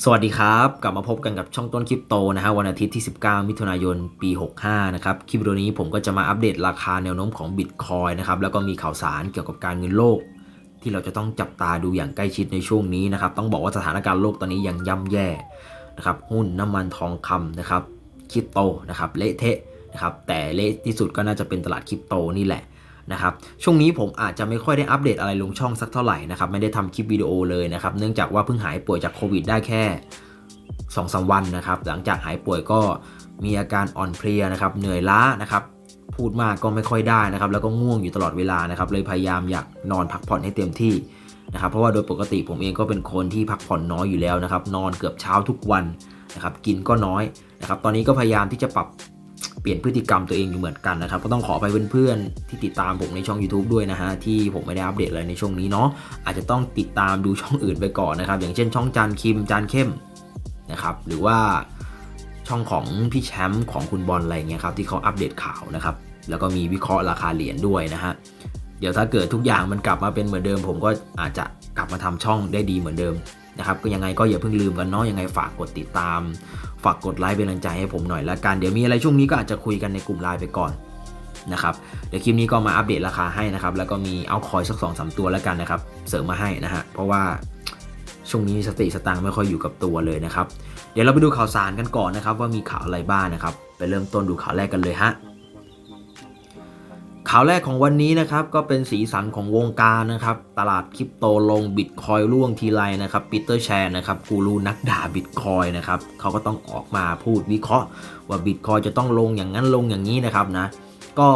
สวัสดีครับ กลับมาพบกันกับช่องต้นคริปโตนะฮะวันอาทิตย์ที่ 19 มิถุนายน ปี 65 นะครับ คลิปวิดีโอนี้ผมก็จะมาอัปเดตราคาแนวโน้มของบิตคอยนะครับ แล้วก็มีข่าวสารเกี่ยวกับการเงินโลก ที่เราจะต้องจับตาดูอย่างใกล้ชิดในช่วงนี้นะครับ ต้องบอกว่าสถานการณ์โลกตอนนี้ยังย่ำแย่นะครับหุ้นน้ำมันทองคำนะครับคริปโตนะครับเละเทะนะครับแต่เละที่สุดก็น่าจะเป็นตลาดคริปโตนี่แหละ นะครับช่วงนี้ผมอาจจะไม่ค่อยได้อัปเดตอะไรลงช่องสักเท่าไหร่นะครับไม่ได้ทำคลิปวิดีโอเลยนะครับเนื่องจากว่าเพิ่งหายป่วยจากโควิดได้แค่2อสวันนะครับหลังจากหายป่วยก็มีอาการอ่อนเพลียนะครับเหนื่อยล้านะครับพูดมากก็ไม่ค่อยได้นะครับแล้วก็ง่วงอยู่ตลอดเวลานะครับเลยพยายามอยากนอนพักผ่อนให้เต็มที่นะครับเพราะว่าโดยปกติผมเองก็เป็นคนที่พักผ่อนน้อยอยู่แล้วนะครับนอนเกือบเช้าทุกวันนะครับกินก็น้อยนะครับตอนนี้ก็พยายามที่จะปรับ เปลี่ยนพฤติกรรมตัวเองอยู่เหมือนกันนะครับ ก็ต้องขอไปเพื่อนๆที่ติดตามผมในช่อง YouTube ด้วยนะฮะ ที่ผมไม่ได้อัปเดตอะไรในช่วงนี้เนาะอาจจะต้องติดตามดูช่องอื่นไปก่อนนะครับ อย่างเช่นช่องจานคิมจานเข้มนะครับหรือว่าช่องของพี่แชมป์ของคุณบอลอะไรเงี้ยครับที่เขาอัปเดตข่าวนะครับแล้วก็มีวิเคราะห์ราคาเหรียญด้วยนะฮะเดี๋ยวถ้าเกิดทุกอย่างมันกลับมาเป็นเหมือนเดิม ผมก็อาจจะกลับมาทำช่องได้ดีเหมือนเดิม นะครับก็ยังไงก็อย่าเพิ่งลืมกันเนาะยังไงฝากกดติดตาม ฝากกดไลค์เป็นกำลังใจให้ผมหน่อยละกันเดี๋ยวมีอะไรช่วงนี้ก็อาจจะคุยกันในกลุ่มไลน์ไปก่อนนะครับเดี๋ยวคลิปนี้ก็มาอัปเดตราคาให้นะครับแล้วก็มีเอาคอยสัก2อสตัวแล้วกันนะครับเสริมมาให้นะฮะเพราะว่าช่วงนี้สติสตางค์ไม่ค่อยอยู่กับตัวเลยนะครับ เดี๋ยวเราไปดูข่าวสารกันก่อนนะครับว่ามีข่าวอะไรบ้างนะครับ ไปเริ่มต้นดูข่าวแรกกันเลยฮะ ข่าวแรกของวันนี้นะครับก็เป็นสีสันของวงการนะครับ ตลาดคริปโตลงบิตคอยร่วงทีไรนะครับปีเตอร์แชร์นะครับกูรูนักด่าบิตคอยนะครับเขาก็ต้องออกมาพูดวิเคราะห์ ว่าบิตคอยจะต้องลงอย่างนั้นลงอย่างนี้นะครับนะ ก็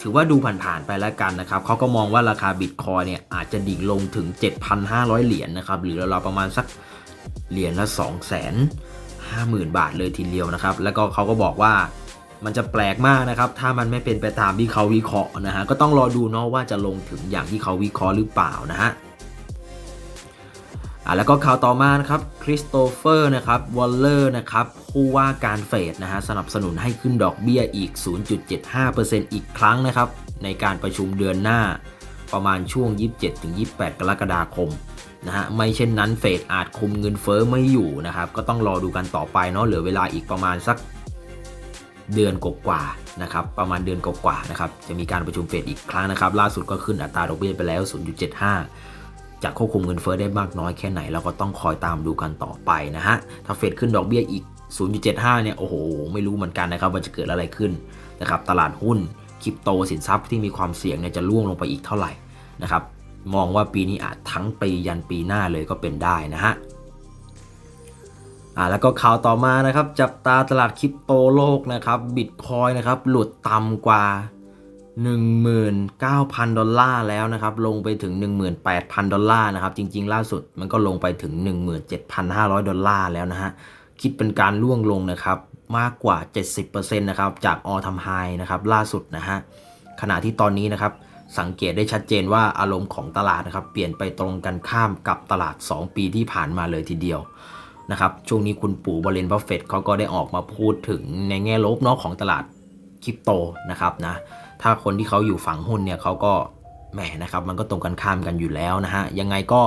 ถือว่าดูผ่านๆไปแล้วกันนะครับเขาก็มองว่าราคาบิตคอยเนี่ยอาจจะดิ่งลงถึง 7,500 เหรียญนะครับหรือราวๆประมาณสักเหรียญละ2 5 0 0 0 0 บาทเลยทีเดียวนะครับ แล้วก็เขาก็บอกว่า มันจะแปลกมากนะครับ ถ้ามันไม่เป็นไปตามที่เขาวิเคราะห์นะฮะ ก็ต้องรอดูเนาะว่าจะลงถึงอย่างที่เขาวิเคราะห์หรือเปล่านะฮะอ่าแล้วก็ข่าวต่อมานะครับคริสโตเฟอร์นะครับวอลเลอร์นะครับผู้ว่าการเฟดนะฮะสนับสนุนให้ขึ้นดอกเบี้ยอีก 0.75%อีกครั้งนะครับ ในการประชุมเดือนหน้าประมาณช่วง 27-28 กรกฎาคมนะฮะไม่เช่นนั้นเฟดอาจคุมเงินเฟอ้อไม่อยู่นะครับ ก็ต้องรอดูกันต่อไปเนาะเหลือเวลาอีกประมาณสัก เดือนกกว่านะครับประมาณเดือนกกว่านะครับจะมีการประชุมเฟดอีกครั้งนะครับ ล่าสุดก็ขึ้นอัตราดอกเบี้ยไปแล้ว 0.75 จะควบคุมเงินเฟ้อได้มากน้อยแค่ไหน เราก็ต้องคอยตามดูกันต่อไปนะฮะถ้าเฟดขึ้นดอกเบี้ยอีก 0.75 เนี่ยโอ้โห ไม่รู้เหมือนกันนะครับว่าจะเกิดอะไรขึ้นนะครับตลาดหุ้นคริปโตสินทรัพย์ที่มีความเสี่ยงเนี่ยจะล่วงลงไปอีกเท่าไหร่นะครับมองว่าปีนี้อาจทั้งปียันปีหน้าเลยก็เป็นได้นะฮะ อ่าแล้วก็ข่าวต่อมานะครับ จับตาตลาดคริปโตโลกนะครับบิตคอยนะครับ หลุดต่ำกว่า 19,000 ดอลลาร์แล้วนะครับ ลงไปถึง 18,000 ดอลลาร์นะครับ จริง ๆ ล่าสุดมันก็ลงไปถึง 17,500 ดอลลาร์แล้วนะฮะ คิดเป็นการล่วงลงนะครับ มากกว่า 70%นะครับ จากออทำไฮนะครับ ล่าสุดนะฮะ ขณะที่ตอนนี้นะครับสังเกตได้ชัดเจนว่าอารมณ์ของตลาดนะครับ เปลี่ยนไปตรงกันข้ามกับตลาด 2 ปีที่ผ่านมาเลยทีเดียว นะครับช่วงนี้คุณปู่บรเลนบัฟเฟตเขาก็ได้ออกมาพูดถึงในแง่ลบเนาะของตลาดคริปโตนะครับนะถ้าคนที่เขาอยู่ฝั่งหุ้นเนี่ยเขาก็แหมนะครับมันก็ตรงกันข้ามกันอยู่แล้วนะฮะยังไงก็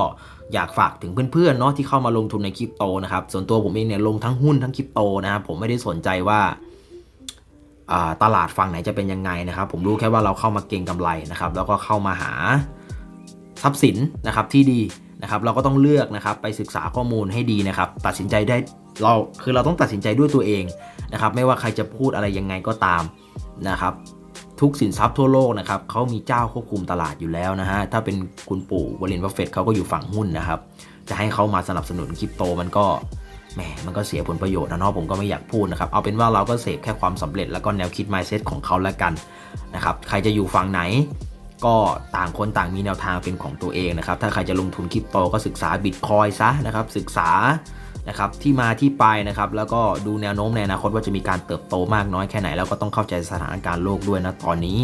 อยากฝากถึงเพื่อนๆเนาะที่เข้ามาลงทุนในคริปโตนะครับส่วนตัวผมเองเนี่ยลงทั้งหุ้นทั้งคริปโตนะครับผมไม่ได้สนใจว่าตลาดฝั่งไหนจะเป็นยังไงนะครับ ผมรู้แค่ว่าเราเข้ามาเก็งกำไรนะครับแล้วก็เข้ามาหาทรัพย์สินนะครับที่ดี นะครับเราก็ต้องเลือกนะครับไปศึกษาข้อมูลให้ดีนะครับ ตัดสินใจได้เราคือเราต้องตัดสินใจด้วยตัวเองนะครับ ไม่ว่าใครจะพูดอะไรยังไงก็ตามนะครับทุกสินทรัพย์ทั่วโลกนะครับเขามีเจ้าควบคุมตลาดอยู่แล้วนะฮะถ้าเป็นคุณปู่วอลเลนบัฟเฟตเขาก็อยู่ฝั่งหุ้นนะครับ จะให้เขามาสนับสนุนคริปโตมันก็แหมมันก็เสียผลประโยชน์นะเนาะผมก็ไม่อยากพูดนะครับ เอาเป็นว่าเราก็เสพแค่ความสำเร็จแล้วก็แนวคิด mindset ของเขาแล้วกันนะครับใครจะอยู่ฝั่งไหน ก็ต่างคนต่างมีแนวทางเป็นของตัวเองนะครับ ถ้าใครจะลงทุนคริปโตก็ศึกษาบิตคอยซะนะครับ ศึกษานะครับที่มาที่ไปนะครับ แล้วก็ดูแนวโน้มในอนาคตว่าจะมีการเติบโตมากน้อยแค่ไหน แล้วก็ต้องเข้าใจสถานการณ์โลกด้วยนะตอนนี้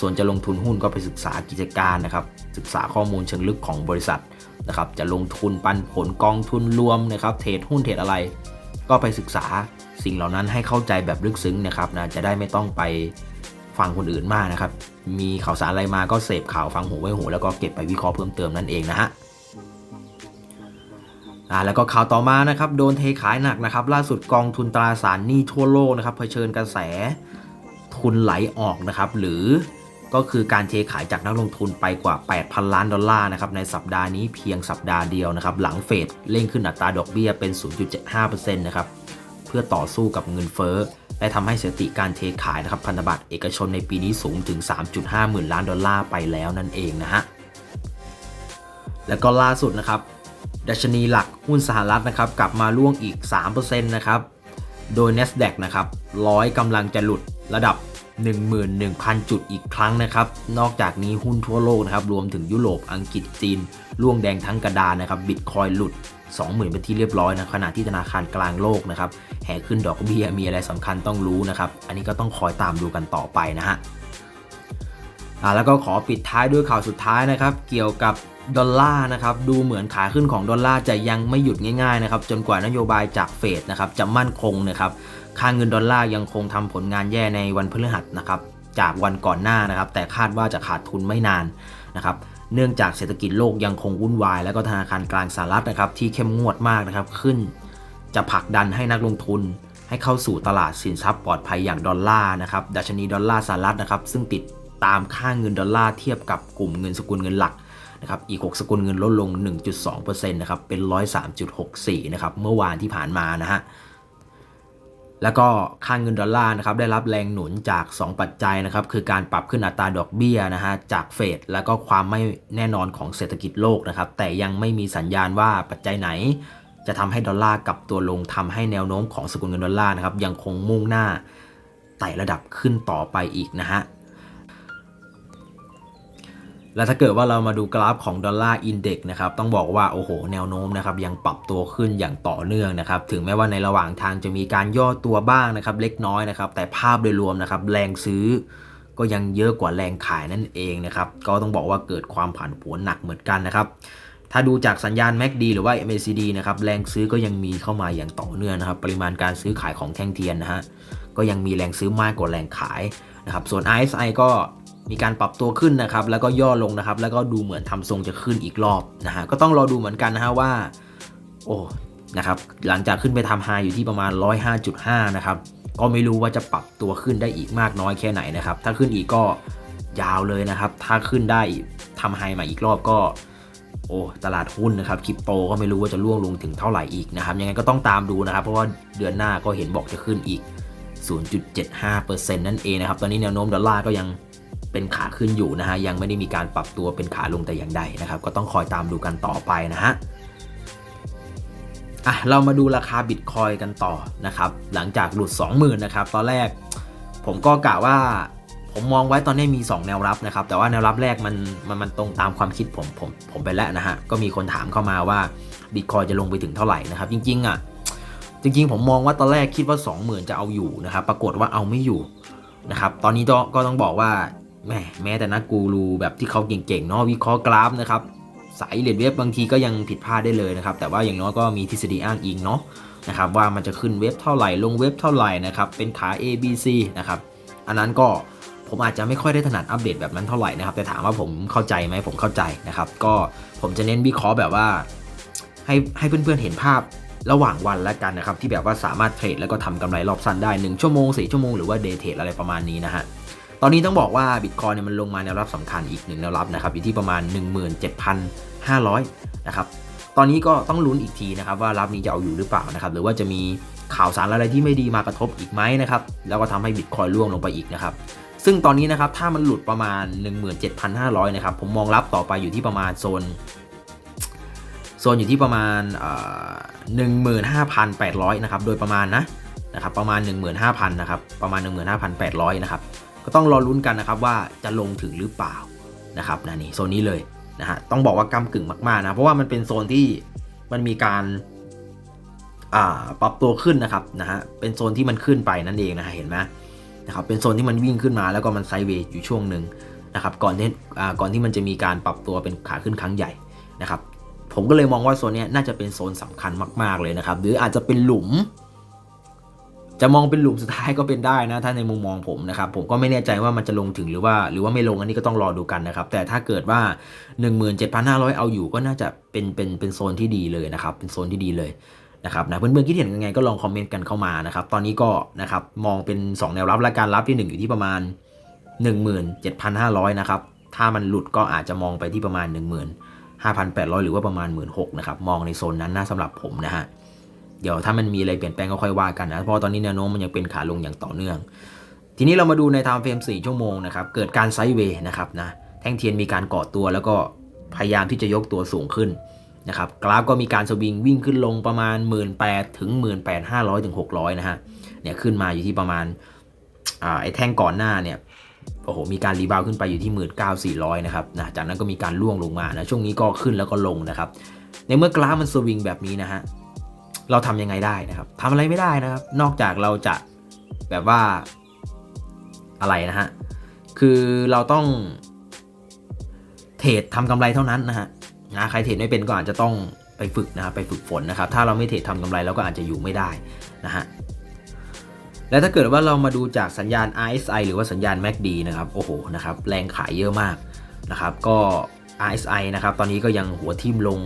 ส่วนจะลงทุนหุ้นก็ไปศึกษากิจการนะครับ ศึกษาข้อมูลเชิงลึกของบริษัทนะครับ จะลงทุนปันผลกองทุนรวมนะครับเทรดหุ้นเทรดอะไร ก็ไปศึกษาสิ่งเหล่านั้นให้เข้าใจแบบลึกซึ้งนะครับนะจะได้ไม่ต้องไป ฟังคนอื่นมากนะครับ มีข่าวสารอะไรมาก็เสพข่าวฟังหูไว้หู แล้วก็เก็บไปวิเคราะห์เพิ่มเติมนั่นเองนะฮะอ่าแล้วก็ข่าวต่อมานะครับโดนเทขายหนักนะครับ ล่าสุดกองทุนตราสารหนี้ทั่วโลกนะครับเผชิญกระแสทุนไหลออกนะครับ หรือก็คือการเทขายจากนักลงทุนไปกว่า 8,000 ล้านดอลลาร์นะครับในสัปดาห์นี้เพียงสัปดาห์เดียวนะครับ หลังเฟดเร่งขึ้นอัตราดอกเบี้ยเป็น 0.75%นะครับเพื่อต่อสู้กับเงินเฟ้อ และทำให้สถิติการเทขายนะครับพันธบัตรเอกชนในปีนี้สูงถึง 3.5 หมื่นล้านดอลลาร์ไปแล้วนั่นเองนะฮะ แล้วก็ล่าสุดนะครับดัชนีหลักหุ้นสหรัฐนะครับกลับมาล่วงอีก 3%นะครับ โดย NASDAQ นะครับร้อยกำลังจะหลุดระดับ 11,000 จุดอีกครั้งนะครับ นอกจากนี้หุ้นทั่วโลกนะครับรวมถึงยุโรปอังกฤษจีนล่วงแดงทั้งกระดานนะครับบิตคอยหลุด 20,000 เป็นที่เรียบร้อยนะขณะที่ธนาคารกลางโลกนะครับแห่ขึ้นดอกเบี้ยมีอะไรสำคัญต้องรู้นะครับ อันนี้ก็ต้องคอยตามดูกันต่อไปนะฮะ อ่าแล้วก็ขอปิดท้ายด้วยข่าวสุดท้ายนะครับ เกี่ยวกับดอลลาร์นะครับดูเหมือนขาขึ้นของดอลลาร์จะยังไม่หยุดง่ายๆนะครับจนกว่านโยบายจากเฟดนะครับจะมั่นคงนะครับค่าเงินดอลลาร์ยังคงทำผลงานแย่ในวันพฤหัสนะครับจากวันก่อนหน้านะครับ แต่คาดว่าจะขาดทุนไม่นานนะครับเนื่องจากเศรษฐกิจโลกยังคงวุ่นวาย แล้วก็ธนาคารกลางสหรัฐนะครับที่เข้มงวดมากนะครับขึ้น จะผลักดันให้นักลงทุน ให้เข้าสู่ตลาดสินทรัพย์ปลอดภัยอย่างดอลลาร์นะครับดัชนีดอลลาร์สหรัฐนะครับซึ่งติด ตามค่าเงินดอลลาร์เทียบกับกลุ่มเงินสกุลเงินหลักนะครับอีก 6 สกุลเงินลดลง 1.2%นะครับเป็น 103.64 นะครับเมื่อวานที่ผ่านมานะฮะแล้วก็ค่าเงินดอลลาร์นะครับได้รับแรงหนุนจาก 2 ปัจจัยนะครับคือการปรับขึ้นอัตราดอกเบี้ยนะฮะจากเฟดแล้วก็ความไม่แน่นอนของเศรษฐกิจโลกนะครับแต่ยังไม่มีสัญญาณว่าปัจจัยไหน จะทำให้ดอลลาร์กลับตัวลงทำให้แนวโน้มของสกุลเงินดอลลาร์นะครับยังคงมุ่งหน้าไต่ระดับขึ้นต่อไปอีกนะฮะ แล้วถ้าเกิดว่าเรามาดูกราฟของดอลลาร์อินเด็กนะครับต้องบอกว่าโอ้โหแนวโน้มนะครับยังปรับตัวขึ้นอย่างต่อเนื่องนะครับถึงแม้ว่าในระหว่างทางจะมีการย่อตัวบ้างนะครับเล็กน้อยนะครับแต่ภาพโดยรวมนะครับแรงซื้อก็ยังเยอะกว่าแรงขายนั่นเองนะครับก็ต้องบอกว่าเกิดความผันผวนหนักเหมือนกันนะครับถ้าดูจากสัญญาณ MACD หรือว่า MACD นะครับแรงซื้อก็ยังมีเข้ามาอย่างต่อเนื่องนะครับปริมาณการซื้อขายของแท่งเทียนนะฮะก็ยังมีแรงซื้อมากกว่าแรงขายนะครับส่วน RSI ก็ มีการปรับตัวขึ้นนะครับแล้วก็ย่อลงนะครับ แล้วก็ดูเหมือนทำทรงจะขึ้นอีกรอบนะฮะก็ต้องรอดูเหมือนกันนะฮะว่า โอ้นะครับหลังจากขึ้นไปทำไฮอยู่ที่ประมาณ 105.5 นะครับ ก็ไม่รู้ว่าจะปรับตัวขึ้นได้อีกมากน้อยแค่ไหนนะครับ ถ้าขึ้นอีกก็ยาวเลยนะครับ ถ้าขึ้นได้ทำไฮใหม่อีกรอบก็ โอ้ตลาดหุ้นนะครับคริปโตก็ไม่รู้ว่าจะล่วงลงถึงเท่าไหร่อีกนะครับ ยังไงก็ต้องตามดูนะครับ เพราะว่าเดือนหน้าก็เห็นบอกจะขึ้นอีก 0.75%นั่นเองนะครับ ตอนนี้แนวโน้มดอลลาร์ก็ยัง เป็นขาขึ้นอยู่นะฮะยังไม่ได้มีการปรับตัวเป็นขาลงแต่อย่างใดนะครับ ก็ต้องคอยตามดูกันต่อไปนะฮะอะเรามาดูราคาบิตคอยกันต่อนะครับ หลังจากหลุด 20,000นะครับตอนแรกผมก็กะว่าผมมองไว้ตอนนี้มี 2 แนวรับนะครับ แต่ว่าแนวรับแรกมันมันมันตรงตามความคิดผมผมผมไปแล้วนะฮะก็มีคนถามเข้ามาว่าบิตคอยจะลงไปถึงเท่าไหร่นะครับ จริงๆอะจริง ๆ ผมมองว่าตอนแรกคิดว่า 20,000 จะเอาอยู่นะครับ ปรากฏว่าเอาไม่อยู่นะครับ ตอนนี้ก็ก็ต้องบอกว่า แหมแม้แต่นักกูรูแบบที่เขาเก่งๆเนาะวิเคราะห์กราฟนะครับสายเหรียญเว็บบางทีก็ยังผิดพลาดได้เลยนะครับ แต่ว่าอย่างน้อยก็มีทฤษฎีอ้างอิงเนาะนะครับว่ามันจะขึ้นเว็บเท่าไหร่ลงเว็บเท่าไหร่นะครับเป็นขา A B C นะครับอันนั้นก็ผมอาจจะไม่ค่อยได้ถนัดอัปเดตแบบนั้นเท่าไหร่นะครับแต่ถามว่าผมเข้าใจไหมผมเข้าใจนะครับ ก็ผมจะเน้นวิเคราะห์แบบว่า ให้ให้เพื่อนๆเห็นภาพระหว่างวันแล้วกันนะครับที่แบบว่าสามารถเทรดแล้วก็ทำกำไรรอบสั้นได้ 1 ชั่วโมง 4 ชั่วโมงหรือว่าเดย์เทรดอะไรประมาณนี้นะฮะ อนนี้ต้องบอกว่าบิตคอยเนี่ยมันลงมาแนวรับสำคัญอีกหนึ่งแนวรับนะครับอยู่ที่ประมาณ 17,500 นะครับ ตอนนี้ก็ต้องลุ้นอีกทีนะครับว่ารับนี้จะเอาอยู่หรือเปล่านะครับหรือว่าจะมีข่าวสารอะไรที่ไม่ดีมากระทบอีกไหมนะครับแล้วก็ทำให้บิตคอยร่วงลงไปอีกนะครับซึ่งตอนนี้นะครับถ้ามันหลุดประมาณ 17,500 นะครับผมมองรับต่อไปอยู่ที่ประมาณโซนโซนอยู่ที่ประมาณหนึ่งหมื่นห้าพันแปดร้อยนะครับโดยประมาณนะนะครับประมาณ 15,000นะครับประมาณ 15,800นะครับ ก็ต้องรอลุ้นกันนะครับว่าจะลงถึงหรือเปล่านะครับนะนี่โซนนี้เลยนะฮะต้องบอกว่ากำกึ่งมากๆนะเพราะว่ามันเป็นโซนที่มันมีการปรับตัวขึ้นนะครับนะฮะเป็นโซนที่มันขึ้นไปนั่นเองนะฮะเห็นไหมนะครับเป็นโซนที่มันวิ่งขึ้นมาแล้วก็มันไซด์เวย์อยู่ช่วงหนึ่งนะครับก่อนที่อ่าก่อนที่มันจะมีการปรับตัวเป็นขาขึ้นครั้งใหญ่นะครับผมก็เลยมองว่าโซนนี้น่าจะเป็นโซนสำคัญมาก ๆเลยนะครับหรืออาจจะเป็นหลุม จะมองเป็นหลุมสุดท้ายก็เป็นได้นะถ้าในมุมมองผมนะครับผมก็ไม่แน่ใจว่ามันจะลงถึงหรือว่า หรือว่าไม่ลงอันนี้ก็ต้องรอดูกันนะครับ แต่ถ้าเกิดว่า 17,500 เอาอยู่ก็น่าจะเป็นเป็นเป็นโซนที่ดีเลยนะครับ เป็นโซนที่ดีเลยนะครับนะเพื่อนๆคิดเห็นยังไงก็ลองคอมเมนต์กันเข้ามานะครับตอนนี้ก็นะครับมองเป็น 2 แนวรับและการรับที่ 1 อยู่ที่ประมาณ 17,500นะครับถ้ามันหลุดก็อาจจะมองไปที่ประมาณ15,800 หรือว่าประมาณ 16,000นะครับมองในโซนนั้นนะสำหรับผมนะฮะ เดี๋ยวถ้ามันมีอะไรเปลี่ยนแปลงก็ค่อยว่ากันนะ เพราะตอนนี้แนวโน้มมันยังเป็นขาลงอย่างต่อเนื่อง ทีนี้เรามาดูในไทม์เฟรม4ชั่วโมงนะครับ เกิดการไซด์เวย์นะครับนะ แท่งเทียนมีการเกาะตัวแล้วก็พยายามที่จะยกตัวสูงขึ้นนะครับ กราฟก็มีการสวิงวิ่งขึ้นลงประมาณ 1 8 0 0 0ถึง 18,500ถึง600 นะฮะ เนี่ยขึ้นมาอยู่ที่ประมาณอ่าไอ้แท่งก่อนหน้าเนี่ยโอ้โห มีการรีบาวขึ้นไปอยู่ที่ 19,400 นะครับนะจากนั้นก็มีการล่วงลงมานะ ช่วงนี้ก็ขึ้นแล้วก็ลงนะครับ ในเมื่อกราฟมันสวิงแบบนี้นะฮะ เราทำยังไงได้นะครับทำอะไรไม่ได้นะครับ นอกจากเราจะแบบว่าอะไรนะฮะ คือเราต้องเทรดทำกำไรเท่านั้นนะฮะนะใครเทรดไม่เป็นก็อาจจะต้องไปฝึกนะครับไปฝึกฝนนะครับ ถ้าเราไม่เทรดทำกำไรเราก็อาจจะอยู่ไม่ได้นะฮะและถ้าเกิดว่าเรามาดูจากสัญญาณ RSI หรือว่าสัญญาณ MACD นะครับ โอ้โหนะครับ แรงขายเยอะมากนะครับ ก็ RSI นะครับตอนนี้ก็ยังหัวทิ่มลง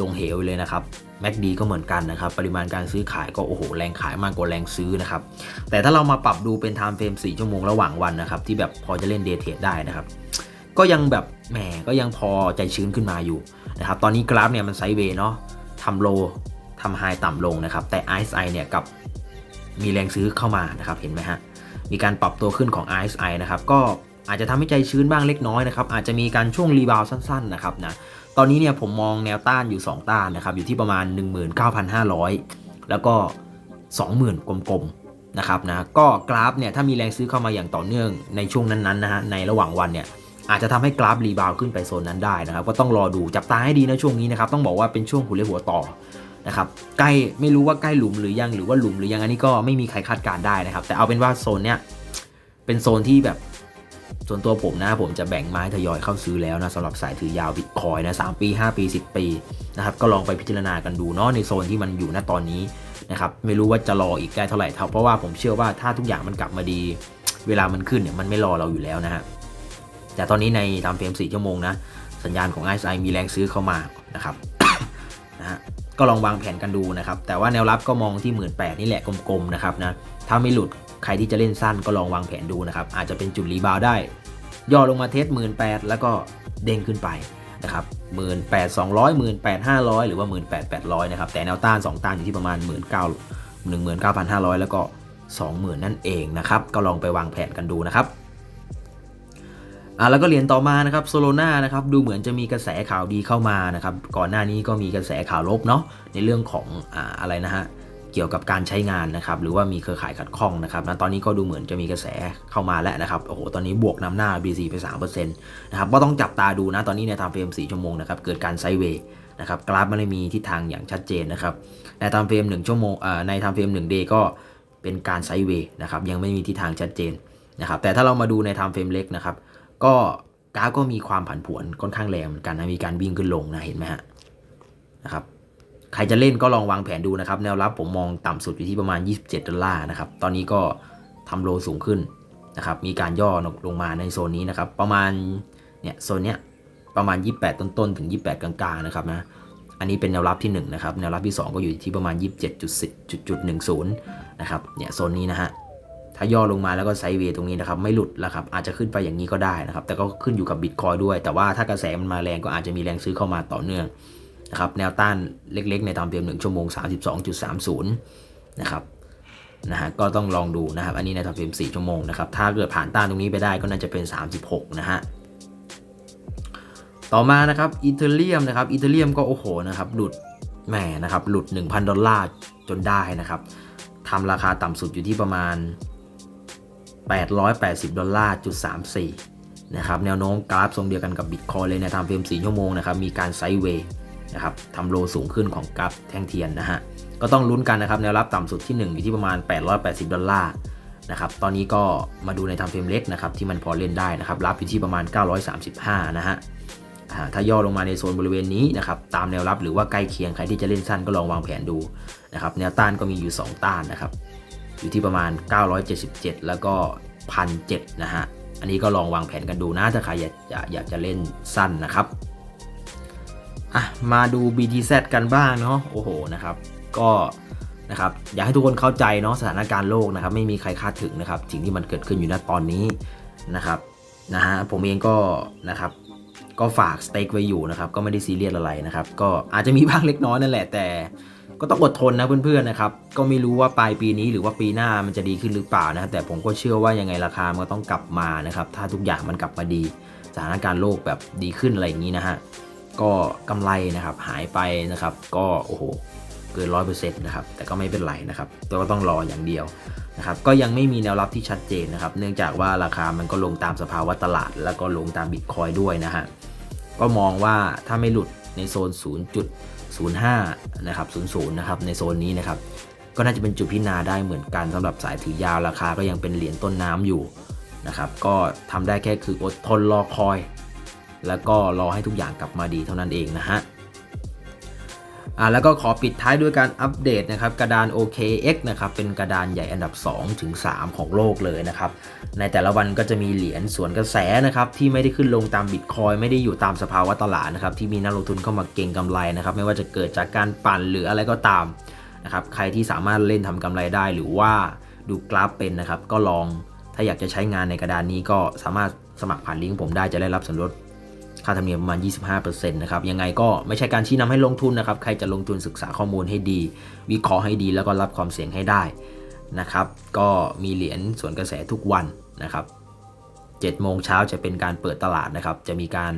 ลงเหวเลยนะครับ MACD ก็เหมือนกันนะครับ ปริมาณการซื้อขายก็โอ้โหแรงขายมากกว่าแรงซื้อนะครับ แต่ถ้าเรามาปรับดูเป็น time frame 4 ชั่วโมงระหว่างวันนะครับ ที่แบบพอจะเล่น day trade ได้นะครับ ก็ยังแบบแหมก็ยังพอใจชื้นขึ้นมาอยู่นะครับ ตอนนี้กราฟเนี่ยมันไซด์เวย์เนาะทำโลทำไฮต่ำลงนะครับ แต่ RSI เนี่ยกับมีแรงซื้อเข้ามานะครับ เห็นไหมฮะ มีการปรับตัวขึ้นของ RSI นะครับ ก็ อาจจะทำให้ใจชื้นบ้างเล็กน้อยนะครับอาจจะมีการช่วงรีบาวสั้นๆนะครับนะตอนนี้เนี่ยผมมองแนวต้านอยู่ 2 ต้านนะครับอยู่ที่ประมาณ 19,500 แล้วก็ 20,000 กลมๆนะครับนะก็กราฟเนี่ยถ้ามีแรงซื้อเข้ามาอย่างต่อเนื่องในช่วงนั้นๆนะฮะในระหว่างวันเนี่ยอาจจะทำให้กราฟรีบาวขึ้นไปโซนนั้นได้นะครับก็ต้องรอดูจับตาให้ดีนะช่วงนี้นะครับต้องบอกว่าเป็นช่วงหัวเรียหัวต่อนะครับใกล้ไม่รู้ว่าใกล้หลุมหรือยังหรือว่าหลุมหรือยังอันนี้ก็ไม่มีใครคาดการได้นะครับ แต่เอาเป็นว่าโซนเนี้ยเป็นโซนที่แบบ ส่วนตัวผมนะผมจะแบ่งไม้ทยอยเข้าซื้อแล้วนะสำหรับสายถือยาวบิตคอยนะสปี 5 ปี 10 ปีนะครับก็ลองไปพิจารณากันดูเนาะในโซนที่มันอยู่ณตอนนี้นะครับไม่รู้ว่าจะรออีกได้เท่าไหร่เพราะว่าผมเชื่อว่าถ้าทุกอย่างมันกลับมาดี เวลามันขึ้นเนี่ยมันไม่รอเราอยู่แล้วนะฮะแต่ตอนนี้ในตามเฟรม4ชั่วโมงนะสัญญาณของ RSI มีแรงซื้อเข้ามานะครับนะฮะก็ลองวางแผนกันดูนะครับแต่ว่าแนวรับก็มองที่1 8ื่นแปดนี่แหละกลมๆนะครับนะถ้าไม่หลุด ใครที่จะเล่นสั้นก็ลองวางแผนดูนะครับ อาจจะเป็นจุดรีบาวได้ ย่อลงมาเทส1 8 0 0 0แปดแล้วก็เด้งขึ้นไปนะครับ1 8 2 0 0 1 8 500หมื่นแปดห้าร้อยหรือว่า1 8 800นะครับ แต่แนวต้าน2ต้านอยู่ที่ประมาณ1 9 19,500แล้วก็20,000นั่นเองนะครับ ก็ลองไปวางแผนกันดูนะครับอ่าแล้วก็เหรียญต่อมานะครับโซโลนานะครับดูเหมือนจะมีกระแสข่าวดีเข้ามานะครับก่อนหน้านี้ก็มีกระแสข่าวลบเนาะในเรื่องของอ่าอะไรนะฮะ เกี่ยวกับการใช้งานนะครับหรือว่ามีเครือข่ายขัดข้องนะครับนะตอนนี้ก็ดูเหมือนจะมีกระแสเข้ามาแล้วนะครับโอ้โหตอนนี้บวกนำหน้า BC ไป3%นะครับก็ต้องจับตาดูนะตอนนี้ในทางเฟรม4ชั่วโมงนะครับเกิดการไซเวย์นะครับกราฟไม่ได้มีทิศทางอย่างชัดเจนนะครับในทางเฟรม1ชั่วโมงอ่าในทางเฟรม1 day ก็เป็นการไซเวย์นะครับยังไม่มีทิศทางชัดเจนนะครับแต่ถ้าเรามาดูในทางเฟรมเล็กนะครับก็กราฟก็มีความผันผวนค่อนข้างแรงเหมือนกันนะมีการวิ่งขึ้นลงนะเห็นไหมฮะนะครับ ใครจะเล่นก็ลองวางแผนดูนะครับ แนวรับผมมองต่ำสุดอยู่ที่ประมาณ 27 ดอลลาร์นะครับ ตอนนี้ก็ทำโลสูงขึ้นนะครับ มีการย่อลงมาในโซนนี้นะครับ ประมาณ เนี่ยโซนเนี้ยประมาณ 28 ต้นๆ ถึง 28 กลางๆ นะครับนะ อันนี้เป็นแนวรับที่ 1 นะครับ แนวรับที่ 2 ก็อยู่ที่ประมาณ 27.10นะครับ เนี่ยโซนนี้นะฮะ ถ้าย่อลงมาแล้วก็ไซด์เวย์ตรงนี้นะครับ ไม่หลุดแล้วครับ อาจจะขึ้นไปอย่างนี้ก็ได้นะครับ แต่ก็ขึ้นอยู่กับบิตคอยด้วย แต่ว่าถ้ากระแสมันมาแรงก็อาจจะมีแรงซื้อเข้ามาต่อเนื่อง นะครับแนวต้านเล็กๆ ในตามเพียง1ชั่วโมง 32.30 นะครับนะฮะก็ต้องลองดูนะครับอันนี้ในตามเพียง4ชั่วโมงนะครับถ้าเกิดผ่านต้านตรงนี้ไปได้ก็น่าจะเป็น 36 นะฮะต่อมานะครับอีเทเรียมนะครับอีเทเรียมก็โอ้โหนะครับหลุดแหมนะครับหลุด 1,000 ดอลลาร์จนได้นะครับทำราคาต่ำสุดอยู่ที่ประมาณ 880 ดอลลาร์จุด34นะครับแนวโน้มกราฟทรงเดียวกันกับบิตคอยเลยในทางเฟรม4ชั่วโมงนะครับมีการไซด์เวย์ นะครับทำโลสูงขึ้นของกราฟแท่งเทียนนะฮะก็ต้องลุ้นกันนะครับแนวรับต่ำสุดที่ 1 อยู่ที่ประมาณ 880 ดอลลาร์นะครับตอนนี้ก็มาดูในทาเฟรมเล็กนะครับที่มันพอเล่นได้นะครับรับอยู่ที่ประมาณ 935 นะฮะถ้าย่อลงมาในโซนบริเวณนี้นะครับตามแนวรับหรือว่าใกล้เคียงใครที่จะเล่นสั้นก็ลองวางแผนดูนะครับแนวต้านก็มีอยู่ 2 ต้านนะครับอยู่ที่ประมาณ 977 แล้วก็1,007นะฮะอันนี้ก็ลองวางแผนกันดูนะถ้าใครอยากอยากอยากจะเล่นสั้นนะครับ อะมาดู BTZ กันบ้างเนาะโอ้โหนะครับก็นะครับอยากให้ทุกคนเข้าใจเนาะสถานการณ์โลกนะครับไม่มีใครคาดถึงนะครับสิ่งที่มันเกิดขึ้นอยู่ณตอนนี้นะครับนะฮะผมเองก็นะครับก็ฝากสเต็กไว้อยู่นะครับก็ไม่ได้ซีเรียสอะไรนะครับก็อาจจะมีบ้างเล็กน้อยนั่นแหละแต่ก็ต้องอดทนนะเพื่อนๆนะครับก็ไม่รู้ว่าปลายปีนี้หรือว่าปีหน้ามันจะดีขึ้นหรือเปล่านะครับแต่ผมก็เชื่อว่ายังไงราคามันก็ต้องกลับมานะครับถ้าทุกอย่างมันกลับมาดี สถานการณ์โลกแบบดีขึ้นอะไรอย่างนี้นะฮะ ก็กำไรนะครับหายไปนะครับ ก็โอ้โหเกินร้อยเปอร์เซ็นต์นะครับแต่ก็ไม่เป็นไรนะครับแต่ก็ต้องรออย่างเดียวนะครับก็ยังไม่มีแนวรับที่ชัดเจนนะครับ เนื่องจากว่าราคามันก็ลงตามสภาวะตลาด แล้วก็ลงตามบิตคอยด้วยนะฮะก็มองว่าถ้าไม่หลุดในโซน 0.05 นะครับ 00 นะครับ ในโซนนี้นะครับ ก็น่าจะเป็นจุดพิจารณาได้เหมือนกันสำหรับสายถือยาวราคาก็ยังเป็นเหรียญต้นน้ำอยู่นะครับ ก็ทำได้แค่คืออดทนรอคอย แล้วก็รอให้ทุกอย่างกลับมาดีเท่านั้นเองนะฮะอ่าแล้วก็ขอปิดท้ายด้วยการอัปเดตนะครับกระดาน OKX นะครับเป็นกระดานใหญ่อันดับ 2 ถึง 3 ของโลกเลยนะครับในแต่ละวันก็จะมีเหรียญส่วนกระแสนะครับที่ไม่ได้ขึ้นลงตามบิตคอยไม่ได้อยู่ตามสภาวะตลาดนะครับที่มีนักลงทุนเข้ามาเก็งกำไรนะครับไม่ว่าจะเกิดจากการปั่นหรืออะไรก็ตามนะครับใครที่สามารถเล่นทำกำไรได้หรือว่าดูกราฟเป็นนะครับก็ลองถ้าอยากจะใช้งานในกระดานนี้ก็สามารถสมัครผ่านลิงก์ผมได้จะได้รับส่วนลด ค่าธรรมเนียมประมาณ 25%นะครับ ยังไงก็ไม่ใช่การชี้นำให้ลงทุนนะครับ ใครจะลงทุนศึกษาข้อมูลให้ดี วิเคราะห์ให้ดีแล้วก็รับความเสี่ยงให้ได้นะครับ ก็มีเหรียญส่วนกระแสทุกวันนะครับ7โมงเช้าจะเป็นการเปิดตลาดนะครับ จะมีการ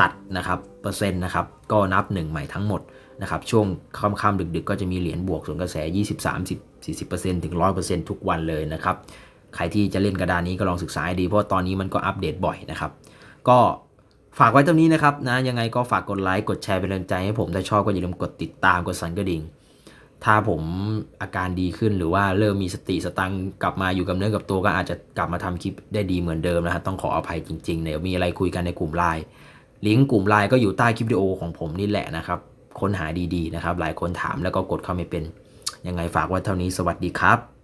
ตัดนะครับเปอร์เซ็นต์นะครับ ก็นับ 1 ใหม่ทั้งหมดนะครับ ช่วงค่ำๆดึกๆ ก็จะมีเหรียญบวกส่วนกระแส 20 30 40%ถึง 100%ทุกวันเลยนะครับ ใครที่จะเล่นกระดานนี้ก็ลองศึกษาให้ดี เพราะตอนนี้มันก็อัปเดตบ่อยนะครับ ก็ ฝากไว้ตรงนี้นะครับนะยังไงก็ฝากกดไลค์กดแชร์เป็นแรงใจให้ผมถ้าชอบก็อย่าลืมกดติดตามกดสั่นกระดิ่ง ถ้าผมอาการดีขึ้นหรือว่าเริ่มมีสติสตังกลับมาอยู่กับเนื้อกับตัวก็อาจจะกลับมาทำคลิปได้ดีเหมือนเดิมนะครับต้องขออภัยจริงๆเดี๋ยวมีอะไรคุยกันในกลุ่มไลน์ลิงก์กลุ่มไลน์ก็อยู่ใต้คลิปวิดีโอของผมนี่แหละนะครับค้นหาดีๆนะครับ หลายคนถามแล้วก็กดเข้าไม่เป็นยังไงฝากไว้เท่านี้สวัสดีครับ